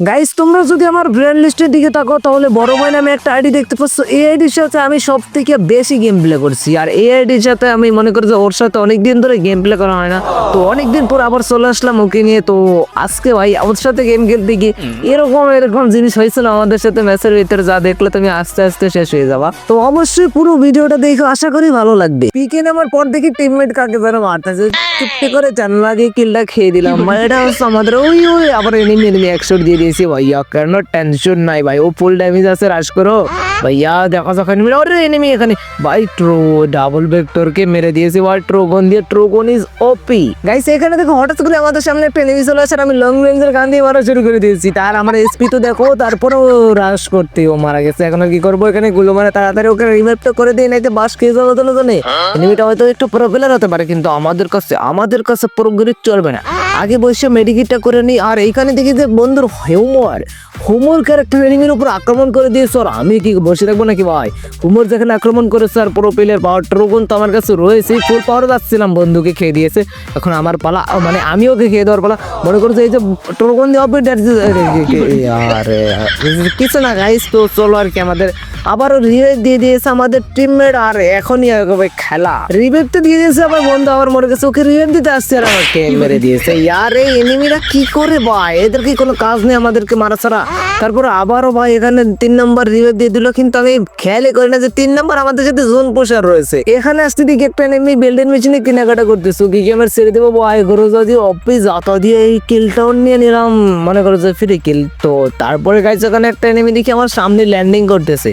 Guys তোমরা যদি আমার ব্র্যান্ড লিস্টের দিকে তাকো তাহলে বড় ভাই নামে একটা আইডি দেখতে পাচ্ছ। এই আইডির সাথে আমি সব থেকে বেশি গেম প্লে করছি। আর এই আইডির সাথে আমি মনে করি যে ওর সাথে অনেকদিন ধরে গেম প্লে করা হয় না। তো অনেকদিন পর আবার চলে আসলাম ওকে নিয়ে। তো আজকে ভাই ওর সাথে গেম খেলতে গিয়ে এরকম এরকম জিনিস হয়েছিল আমাদের সাথে ম্যাচের ভিতরে যা দেখলে তুমি আস্তে আস্তে শেষ হয়ে যাবা। তো অবশ্যই পুরো ভিডিওটা দেখে আশা করি ভালো লাগবে। পিকে নামার পর দেখি টিমমেট কাকে যেন মারতেছে। চুপটি করে জানলা দিয়ে কিলটা খেয়ে দিলাম। ভাই এটা হচ্ছে আমাদের ওই ওই আবার এনিমি এনিমি একশো দিয়ে দিয়েছি ভাইয়া কেন টেনশন নাই ভাই। ও ফুল ড্যামেজ আছে রাশ করো। ভাইয়া দেখা যাক এনিমি ওরে এনিমি এখানে। ভাই ট্রো ডাবল ভেক্টরকে মেরে দিয়েছি ভাই। ট্রোগন দিয়ে ট্রোগন ইজ ওপি গাইস এখানে দেখো হঠাৎ করে আমাদের সামনে একটা এনিমি চলে আসে আমি লং রেঞ্জের গান দিয়ে মারা শুরু করে দিয়েছি। তার আমার এসপি তো দেখো তারপরেও রাশ করতে ও মারা গেছে। এখন কি করব এখানে? গুলো মানে তাড়াতাড়ি ওকে রিভাইভ তো করে দিই নাইতে বাস খেয়ে যাব তো এনিমিটা হয়তো একটু প্রবলেম হতে পারে কিন্তু আমাদের কাছে আমাদের কাছে প্রোগ্রেস চলবে না। আগে বসে মেডিকেটটা করে নিই আর এইখানে দেখি যে বন্ধুর হোমওয়ার হোমর ক্যারেক্টার এনিমির উপর আক্রমণ করে দিয়ে আর আমি কি বসে থাকব নাকি ভাই হোমর যেখানে আক্রমণ করেছে আর পুরো প্লেয়ার পাওয়ার ট্রোগন তো আমার কাছে রয়েছে ফুল পাওয়ার যাচ্ছিলাম বন্ধুকে খেয়ে দিয়েছে এখন আমার পালা মানে আমি ওকে খেয়ে দেওয়ার পালা মনে করছে এই যে ট্রোগন আরে কিছু না গাইস তো চলো আর কি আমাদের আবারও রিভাইভ দিয়ে দিয়েছে আমাদের টিমমেট আর এখনই হবে খেলা। রিভাইভ তো দিয়ে দিয়েছে আবার বন্ধু, আবার মরে গেছে। ওকে রিভাইভ দিতে আসছে আর আমাকে মেরে দিয়েছে। ইয়ার এই এনিমিরা কি করে ভাই? এদের কি কোনো কাজ নেই আমাদেরকে মারা ছাড়া? তারপর আবারও ভাই এখানে তিন নম্বর রিভাইভ দিয়ে দিল। কিন্তু আমি খেয়ালই করি না যে তিন নম্বর আমাদের সাথে জোন পোষার রয়েছে। এখানে আসতে দিকে একটা এনিমি বিল্ডিং মেশিনে কেনাকাটা করতেছো। কি আমার ছেড়ে দেবো ভাই। করো যদি অফিস, যত দিয়ে এই কিলটাও নিয়ে নিলাম। মনে করো যে ফ্রি কিল তো তারপরে গাইছে ওখানে একটা এনিমি দেখি আমার সামনে ল্যান্ডিং করতেছে।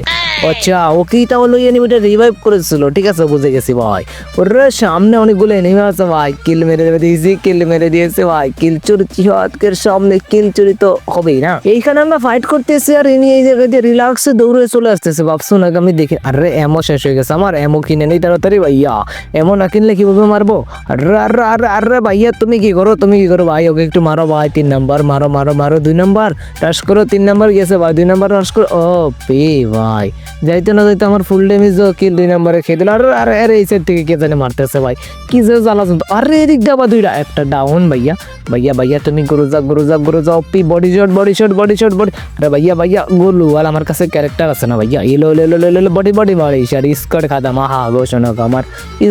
আচ্ছা ওকেই তাহলে ওই এনিমিটা রিভাইভ করেছিল, ঠিক আছে? বুঝে গেছি, ভাই। ওর, সামনে অনেকগুলো এনিমি আছে, ভাই। কিল মেরে দিয়েছি কিল মেরে দিয়েছে, ভাই। কিল চুরি আজকের সামনে কিল চুরি তো হবেই না? এইখানে আমরা ফাইট করতেছি আর ইনি এই জায়গায় দিয়ে রিল্যাক্সে দৌড়ে চলে আসতেছে ভাবছ না আমি দেখি। আরে এমো শেষ হয়ে গেছে আমার। এমো কিনে নেই তাড়াতাড়ি, ভাইয়া। এমো না কিনলে কীভাবে মারবো? আরে আরে আরে আরে, ভাইয়া, তুমি কি করো? তুমি কি করো? ভাই, ওকে একটু মারো, ভাই। তিন নাম্বার মারো মারো মারো। দুই নাম্বার রাশ করো। তিন নাম্বার গেছে, ভাই। দুই নাম্বার রাশ করো ও, পে, ভাই। যাইতে না যাইতে আমার ফুল ড্যামেজ কিল দুই নাম্বারে খেয়ে দিল। আরে আরে এই সাইড থেকে কে জানে মারতেছে ভাই? কি যে জ্বালা আরে, এদিক দাবা দুইটা, একটা ডাউন ভাইয়া। ভাইয়া ভাইয়া, তুমি গুরু যা গুরু যা গুরু যাও, P body shot body shot body shot body আরে ভাইয়া ভাইয়া, গোলু আর আমার কাছে ক্যারেক্টার আছে না ভাইয়া। এলো এলো এলো এলো বডি বডি বডি আর স্কোয়াড খাতাম আহা ঘোষণক আমার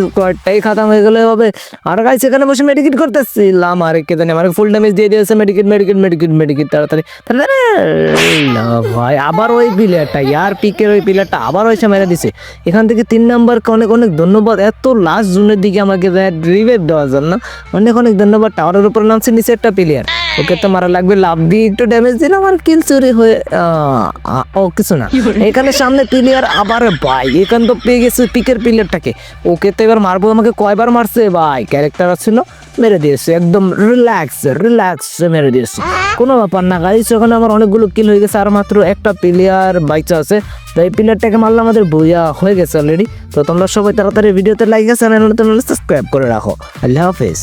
স্কোয়াডটাই খাতাম হয়ে গেলে হবে। আর গাই সেখানে বসে মেডিকেট করতেছিলাম, আর কে জানি আমার ফুল ড্যামেজ দিয়ে দিয়েছে মেডিকেট মেডিকেট মেডিকেট মেডিকেট তাড়াতাড়ি। না ভাই আবার ওই প্লেয়ারটা ইয়ার পিকের ওই প্লেয়ারটা আবার ওইসে মেরে দিছে। এখান থেকে তিন নাম্বারকে অনেক অনেক ধন্যবাদ, এত লাস্ট জোনের দিকে আমাকে রিভাইভ দেওয়ার জন্য। অনেক অনেক ধন্যবাদ টাওয়ারের উপরে নামছে নিচে একটা প্লেয়ার ওকে তো মারা লাগবে, লাভ দিয়ে একটু ড্যামেজ দিলাম আর কিল চুরি হয়ে ও কিছু না। এখানে সামনে প্লেয়ার আবার ভাই এখান তো পেয়ে গেছে পিকের প্লেয়ারটাকে ওকে তো এবার মারবো, আমাকে কয়বার মারছে? ভাই ক্যারেক্টার ছিল মেরে দিয়েছে, একদম রিল্যাক্স রিল্যাক্স মেরে দিয়েছে। কোনো ব্যাপার না গাইস ওখানে আমার অনেকগুলো কিল হয়ে গেছে, আর মাত্র একটা প্লেয়ার বাইচা আছে তো এই প্লেয়ারটাকে মারলে আমাদের বইয়া হয়ে গেছে অলরেডি তো তোমরা সবাই তাড়াতাড়ি ভিডিওতে লাইক আছে চ্যানেল সাবস্ক্রাইব করে রাখো। আল্লাহ হাফেজ।